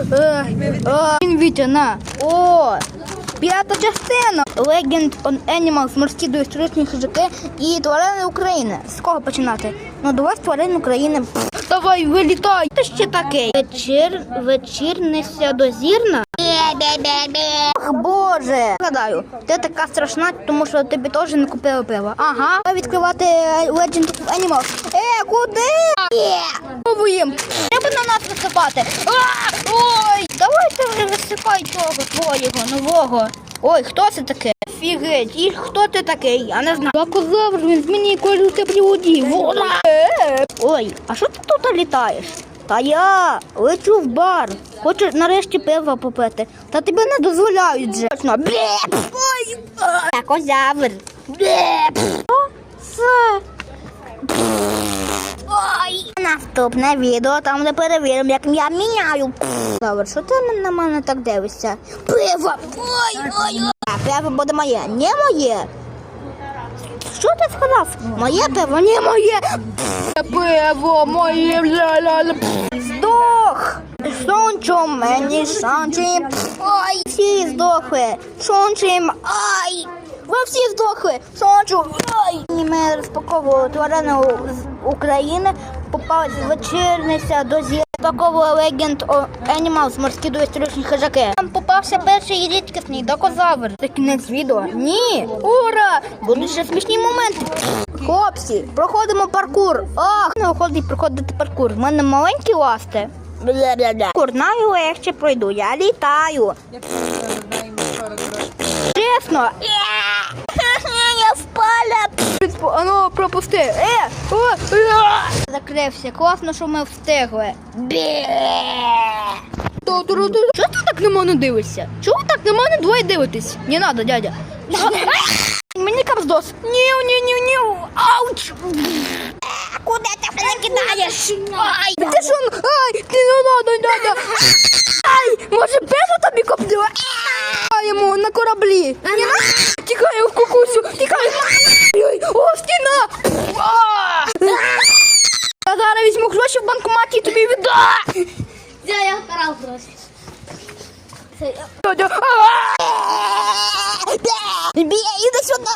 Е, е, Вітя, на. О, п'ята частина. Legend on Animals, морські доісторичні хижаки і тварини України. З кого починати? Ну, давай з тварин України. Давай, вилітай. Ти ще такий. Вечір, вечірниця дозірна. Ах, Боже! Гадаю, ти така страшна, тому що тобі теж не купили пиво. Ага. Відкривати Legend of Animals. Е, куди? Е, Пробуємо. Треба на нас висипати. А, ой, давайте вже висипай того твоєго нового. Ой, хто це таке? Фігеть, і хто ти такий? Я не знаю. Бакозавр, він змінює колір теплі воді. Вода. Е, Ой, а що ти тут літаєш? Та я лечу в бар. Хочу нарешті пива попити. Та тебе не дозволяють же. Ой. Блеп. Це? Наступне відео, там де перевіримо, як я міняю. Добре, що ти на мене так дивишся? Пиво! Ой, ой, ой. Пиво буде моє, не моє. Що ти сказав? Моє пиво, не моє. Пиво моє. Здох. Сончо мені шанчим. Ой, всі здохли. Шончим. Ай. Ви всі здохли. Сончо. Ай. Ми розпаковували тварину з України. Попалась вечірниця до. Розпаковували Legend of Animals, морські доісторичні хижаки. Там попався перший рідкісний докозавр. Це кінець відео. Ні. Ура! Будуть ще смішні моменти. Хлопці, проходимо паркур. Ах, не виходить проходити паркур. В мене маленькі ласти. Бля-бля-бля. Паркур найлегше пройду. Я літаю. Чесно. Я впала. А ну, пропусти. Е, о, е. Закрився. Класно, що ми встигли. Бе. Що ти так на мене дивишся? Чого ви так на мене двоє дивитесь? Не надо, дядя. Мені капздос. Ні, ні, ні, ні. Ауч. Куди ти мене кидаєш? Ай, ти що? Ай, ти не надо, дядя. Ай, може пиво тобі коптила? Ай, йому на кораблі. Тікаю в кукусю, тікаю. Ой, О, стіна. А! Я зараз візьму гроші в банкоматі і тобі віддам. Я я карал гроші. Бій, іди сюди.